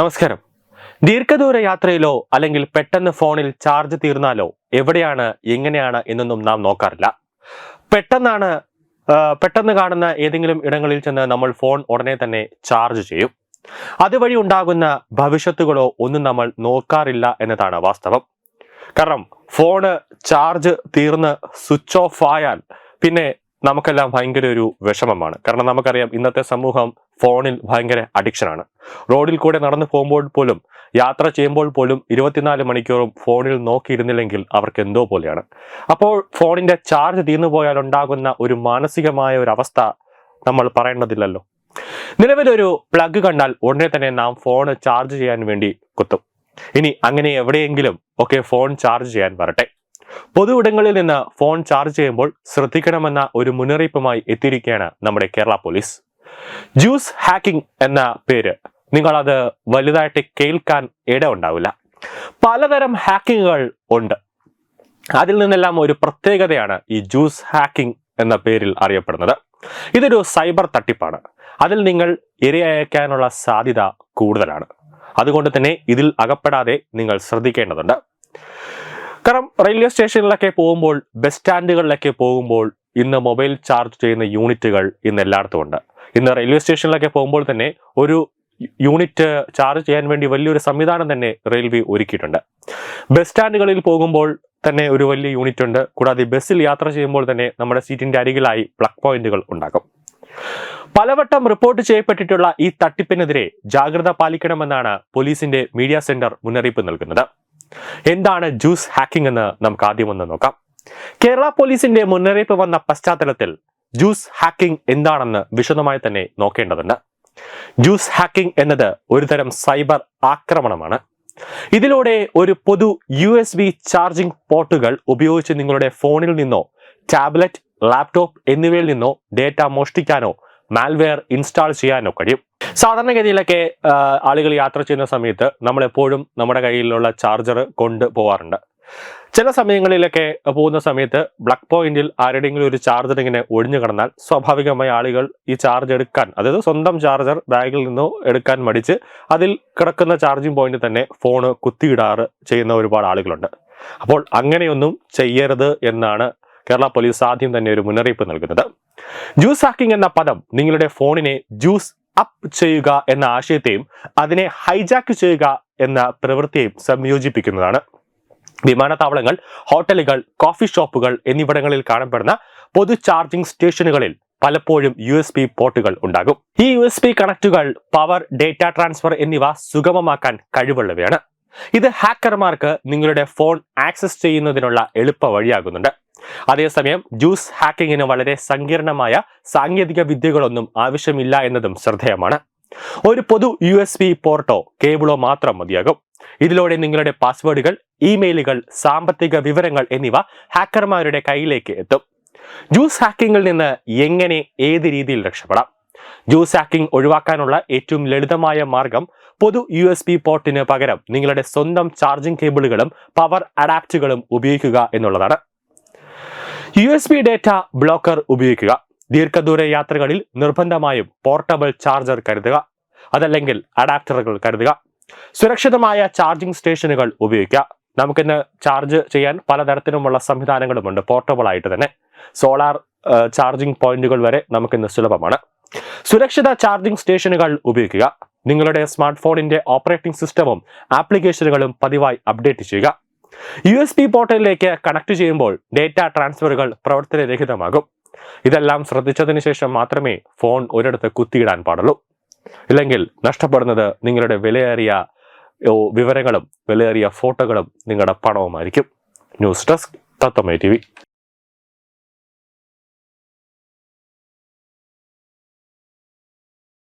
നമസ്കാരം. ദീർഘദൂര യാത്രയിലോ അല്ലെങ്കിൽ പെട്ടെന്ന് ഫോണിൽ ചാർജ് തീർന്നാലോ എവിടെയാണ് എങ്ങനെയാണ് എന്നൊന്നും നാം നോക്കാറില്ല. പെട്ടെന്നാണ് പെട്ടെന്ന് കാണുന്ന ഏതെങ്കിലും ഇടങ്ങളിൽ ചെന്ന് നമ്മൾ ഫോൺ ഉടനെ തന്നെ ചാർജ് ചെയ്യും. അതുവഴി ഉണ്ടാകുന്ന ഭവിഷ്യത്തുകളോ ഒന്നും നമ്മൾ നോക്കാറില്ല എന്നതാണ് വാസ്തവം. കാരണം ഫോണ് ചാർജ് തീർന്ന് സ്വിച്ച് ഓഫ് ആയാൽ പിന്നെ നമുക്കെല്ലാം ഭയങ്കര ഒരു വിഷമമാണ്. കാരണം നമുക്കറിയാം ഇന്നത്തെ സമൂഹം ഫോണിൽ ഭയങ്കര അഡിക്ഷനാണ് റോഡിൽ കൂടെ നടന്നു പോകുമ്പോൾ പോലും യാത്ര ചെയ്യുമ്പോൾ പോലും ഇരുപത്തിനാല് മണിക്കൂറും ഫോണിൽ നോക്കിയിരുന്നില്ലെങ്കിൽ അവർക്ക് എന്തോ പോലെയാണ്. അപ്പോൾ ഫോണിന്റെ ചാർജ് തീർന്നു പോയാൽ ഉണ്ടാകുന്ന ഒരു മാനസികമായ ഒരു അവസ്ഥ നമ്മൾ പറയേണ്ടതില്ലല്ലോ. നിലവിലൊരു പ്ലഗ് കണ്ടാൽ ഉടനെ തന്നെ നാം ഫോൺ ചാർജ് ചെയ്യാൻ വേണ്ടി കുത്തും. ഇനി അങ്ങനെ എവിടെയെങ്കിലും ഒക്കെ ഫോൺ ചാർജ് ചെയ്യാൻ വരട്ടെ. പൊതു ഇടങ്ങളിൽ നിന്ന് ഫോൺ ചാർജ് ചെയ്യുമ്പോൾ ശ്രദ്ധിക്കണമെന്ന ഒരു മുന്നറിയിപ്പുമായി എത്തിയിരിക്കുകയാണ് നമ്മുടെ കേരള പോലീസ്. ജ്യൂസ് ഹാക്കിംഗ് എന്ന പേര്. നിങ്ങൾ അത് വലുതായിട്ട് കേൾക്കാൻ ഇട ഉണ്ടാവില്ല പലതരം ഹാക്കിങ്ങുകൾ ഉണ്ട്. അതിൽ നിന്നെല്ലാം ഒരു പ്രത്യേകതയാണ് ഈ ജ്യൂസ് ഹാക്കിംഗ് എന്ന പേരിൽ അറിയപ്പെടുന്നത്. ഇതൊരു സൈബർ തട്ടിപ്പാണ്. അതിൽ നിങ്ങൾ ഇരയക്കാനുള്ള സാധ്യത കൂടുതലാണ്. അതുകൊണ്ട് തന്നെ ഇതിൽ അകപ്പെടാതെ നിങ്ങൾ ശ്രദ്ധിക്കേണ്ടതുണ്ട്. കാരണം റെയിൽവേ സ്റ്റേഷനിലൊക്കെ പോകുമ്പോൾ ബസ് സ്റ്റാൻഡുകളിലൊക്കെ പോകുമ്പോൾ ഇന്ന് മൊബൈൽ ചാർജ് ചെയ്യുന്ന യൂണിറ്റുകൾ ഇന്ന് എല്ലായിടത്തും ഉണ്ട്. ഇന്ന് റെയിൽവേ സ്റ്റേഷനിലൊക്കെ പോകുമ്പോൾ തന്നെ ഒരു യൂണിറ്റ് ചാർജ് ചെയ്യാൻ വേണ്ടി വലിയൊരു സംവിധാനം തന്നെ റെയിൽവേ ഒരുക്കിയിട്ടുണ്ട്. ബസ് സ്റ്റാൻഡുകളിൽ പോകുമ്പോൾ തന്നെ ഒരു വലിയ യൂണിറ്റ് ഉണ്ട് കൂടാതെ ബസ്സിൽ യാത്ര ചെയ്യുമ്പോൾ തന്നെ നമ്മുടെ സീറ്റിന്റെ അരികിലായി പ്ലഗ് പോയിന്റുകൾ ഉണ്ടാക്കും പലവട്ടം റിപ്പോർട്ട് ചെയ്യപ്പെട്ടിട്ടുള്ള ഈ തട്ടിപ്പിനെതിരെ ജാഗ്രത പാലിക്കണമെന്നാണ് പോലീസിന്റെ മീഡിയ സെന്റർ മുന്നറിയിപ്പ് നൽകുന്നത്. എന്താണ് ജ്യൂസ് ഹാക്കിംഗ് എന്ന് നമുക്ക് ആദ്യം ഒന്ന് നോക്കാം. കേരള പോലീസിന്റെ മുന്നറിയിപ്പ് വന്ന പശ്ചാത്തലത്തിൽ ജ്യൂസ് ഹാക്കിംഗ് എന്താണെന്ന് വിശദമായി തന്നെ നോക്കേണ്ടതുണ്ട്. ജ്യൂസ് ഹാക്കിംഗ് എന്നത് ഒരുതരം സൈബർ ആക്രമണമാണ്. ഇതിലൂടെ ഒരു പൊതു യു എസ് ബി ചാർജിംഗ് പോർട്ടുകൾ ഉപയോഗിച്ച് നിങ്ങളുടെ ഫോണിൽ നിന്നോ ടാബ്ലറ്റ് ലാപ്ടോപ്പ് എന്നിവയിൽ നിന്നോ ഡേറ്റ മോഷ്ടിക്കാനോ മാൽവെയർ ഇൻസ്റ്റാൾ ചെയ്യാനോ കഴിയും. സാധാരണഗതിയിലൊക്കെ ആളുകൾ യാത്ര ചെയ്യുന്ന സമയത്ത് നമ്മളെപ്പോഴും നമ്മുടെ കയ്യിലുള്ള ചാർജർ കൊണ്ട് പോവാറുണ്ട്. ചില സമയങ്ങളിലൊക്കെ പോകുന്ന സമയത്ത് ബ്ലക്ക് പോയിന്റിൽ ആരുടെയെങ്കിലും ഒരു ചാർജർ ഇങ്ങനെ ഒഴിഞ്ഞു കിടന്നാൽ സ്വാഭാവികമായി ആളുകൾ ഈ ചാർജ് എടുക്കാൻ അതായത് സ്വന്തം ചാർജർ ബാഗിൽ നിന്നോ എടുക്കാൻ മടിച്ച് അതിൽ കിടക്കുന്ന ചാർജിങ് പോയിന്റ് തന്നെ ഫോണ് കുത്തിയിടാറ് ചെയ്യുന്ന ഒരുപാട് ആളുകളുണ്ട്. അപ്പോൾ അങ്ങനെയൊന്നും ചെയ്യരുത് എന്നാണ് കേരള പോലീസ് ആദ്യം തന്നെ ഒരു മുന്നറിയിപ്പ് നൽകുന്നത്. ജ്യൂസ് ഹാക്കിംഗ് എന്ന പദം നിങ്ങളുടെ ഫോണിനെ ജ്യൂസ് അപ്പ് ചെയ്യുക എന്ന ആശയത്തെയും അതിനെ ഹൈജാക്ക് ചെയ്യുക എന്ന പ്രവൃത്തിയെയും സംയോജിപ്പിക്കുന്നതാണ്. വിമാനത്താവളങ്ങൾ ഹോട്ടലുകൾ കോഫി ഷോപ്പുകൾ എന്നിവിടങ്ങളിൽ കാണപ്പെടുന്ന പൊതു ചാർജിംഗ് സ്റ്റേഷനുകളിൽ പലപ്പോഴും യു എസ് പി പോർട്ടുകൾ ഉണ്ടാകും. ഈ യു എസ് പി കണക്റ്റുകൾ പവർ ഡേറ്റ ട്രാൻസ്ഫർ എന്നിവ സുഗമമാക്കാൻ കഴിവുള്ളവയാണ്. ഇത് ഹാക്കർമാർക്ക് നിങ്ങളുടെ ഫോൺ ആക്സസ് ചെയ്യുന്നതിനുള്ള എളുപ്പ വഴിയാകുന്നുണ്ട് അതേസമയം ജ്യൂസ് ഹാക്കിങ്ങിന് വളരെ സങ്കീർണമായ സാങ്കേതിക വിദ്യകളൊന്നും ആവശ്യമില്ല എന്നതും ശ്രദ്ധേയമാണ്. ഒരു പൊതു യു എസ് പി പോർട്ടോ കേബിളോ മാത്രം മതിയാകും. ഇതിലൂടെ നിങ്ങളുടെ പാസ്വേഡുകൾ ഇമെയിലുകൾ സാമ്പത്തിക വിവരങ്ങൾ എന്നിവ ഹാക്കർമാരുടെ കയ്യിലേക്ക് എത്തും. ജ്യൂസ് ഹാക്കിങ്ങിൽ നിന്ന് എങ്ങനെ ഏത് രീതിയിൽ രക്ഷപ്പെടാം? ജ്യൂസ് ഹാക്കിംഗ് ഒഴിവാക്കാനുള്ള ഏറ്റവും ലളിതമായ മാർഗം പൊതു യു എസ് പി പോർട്ടിന് പകരം നിങ്ങളുടെ സ്വന്തം ചാർജിംഗ് കേബിളുകളും പവർ അഡാപ്റ്റുകളും ഉപയോഗിക്കുക എന്നുള്ളതാണ്. U S B data blocker ഉപയോഗിക്കുക. ദീർഘദൂര യാത്രകളിൽ നിർബന്ധമായും പോർട്ടബിൾ ചാർജർ കരുതുക. അതല്ലെങ്കിൽ അഡാപ്റ്ററുകൾ കരുതുക. സുരക്ഷിതമായ ചാർജിംഗ് സ്റ്റേഷനുകൾ ഉപയോഗിക്കുക. നമുക്കിന്ന് ചാർജ് ചെയ്യാൻ പലതരത്തിലുമുള്ള സംവിധാനങ്ങളുമുണ്ട് പോർട്ടബിൾ ആയിട്ട് തന്നെ. സോളാർ ചാർജിംഗ് പോയിന്റുകൾ വരെ നമുക്കിന്ന് സുലഭമാണ്. സുരക്ഷിത ചാർജിംഗ് സ്റ്റേഷനുകൾ ഉപയോഗിക്കുക. നിങ്ങളുടെ സ്മാർട്ട് ഫോണിന്റെ ഓപ്പറേറ്റിംഗ് സിസ്റ്റവും ആപ്ലിക്കേഷനുകളും പതിവായി അപ്ഡേറ്റ് ചെയ്യുക. യു എസ് പി പോർട്ടലിലേക്ക് കണക്ട് ചെയ്യുമ്പോൾ ഡേറ്റ ട്രാൻസ്ഫറുകൾ പ്രവർത്തനരഹിതമാകും ഇതെല്ലാം ശ്രദ്ധിച്ചതിന് ശേഷം മാത്രമേ ഫോൺ ഒരിടത്ത് കുത്തിയിടാൻ പാടുള്ളൂ. ഇല്ലെങ്കിൽ നഷ്ടപ്പെടുന്നത് നിങ്ങളുടെ വിലയേറിയ വിവരങ്ങളും വിലയേറിയ ഫോട്ടോകളും നിങ്ങളുടെ പണവുമായിരിക്കും. ന്യൂസ് ഡെസ്ക് തത്തമ്മ ടി